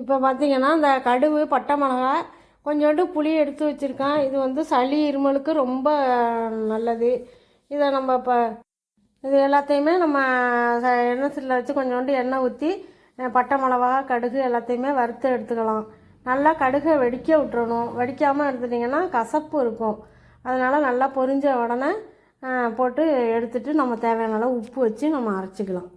இப்போ பார்த்தீங்கன்னா இந்த கடுகு பட்டை மிளகா கொஞ்சோண்டு புளி எடுத்து வச்சுருக்கேன். இது வந்து சளி இருமலுக்கு ரொம்ப நல்லது. இதை நம்ம இப்போ இது எல்லாத்தையுமே நம்ம எண்ணெய் சில்ல வச்சு கொஞ்சோண்டு எண்ணெய் ஊற்றி பட்டை மிளகா கடுகு எல்லாத்தையுமே வறுத்து எடுத்துக்கலாம். நல்லா கடுகை வெடிக்க விட்டுறணும். வெடிக்காமல் எடுத்துட்டிங்கன்னா கசப்பு இருக்கும். அதனால் நல்லா பொரிஞ்ச உடனே போட்டு எடுத்துட்டு நம்ம தேவையான அளவு உப்பு வச்சு நம்ம அரைச்சிக்கலாம்.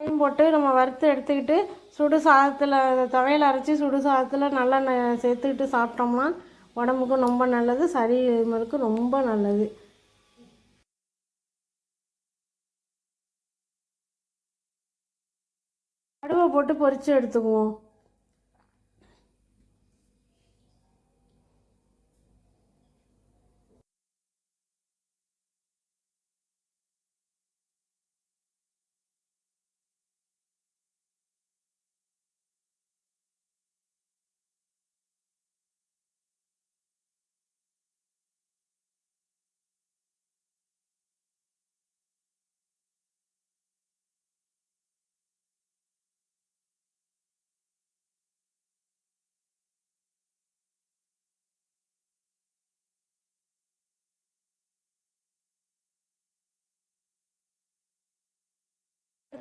வெங்காயம் போட்டு நம்ம வறுத்து எடுத்துக்கிட்டு சுடு சாதத்தில் துவையல் அரைச்சி சுடு சாதத்தில் நல்லா சேர்த்துக்கிட்டு சாப்பிட்டோம்னா உடம்புக்கும் ரொம்ப நல்லது சரி இருமலுக்கு ரொம்ப நல்லது. கடுவை போட்டு பொரித்து எடுத்துக்குவோம்.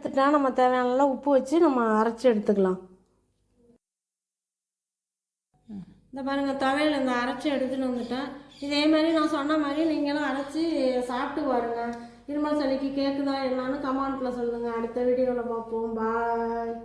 எடுத்துட்டா நம்ம தேவையான உப்பு வச்சு நம்ம அரைச்சி எடுத்துக்கலாம். இந்த பாருங்கள் துவையல் இந்த அரைச்சி எடுத்துகிட்டு வந்துட்டேன். இதே மாதிரி நான் சொன்ன மாதிரி நீங்களும் அரைச்சி சாப்பிட்டு பாருங்க. இருமல் சளிக்கு கேட்குதா என்னன்னு கமெண்ட்டில் சொல்லுங்கள் அடுத்த வீடியோவில் பார்ப்போம். பாய்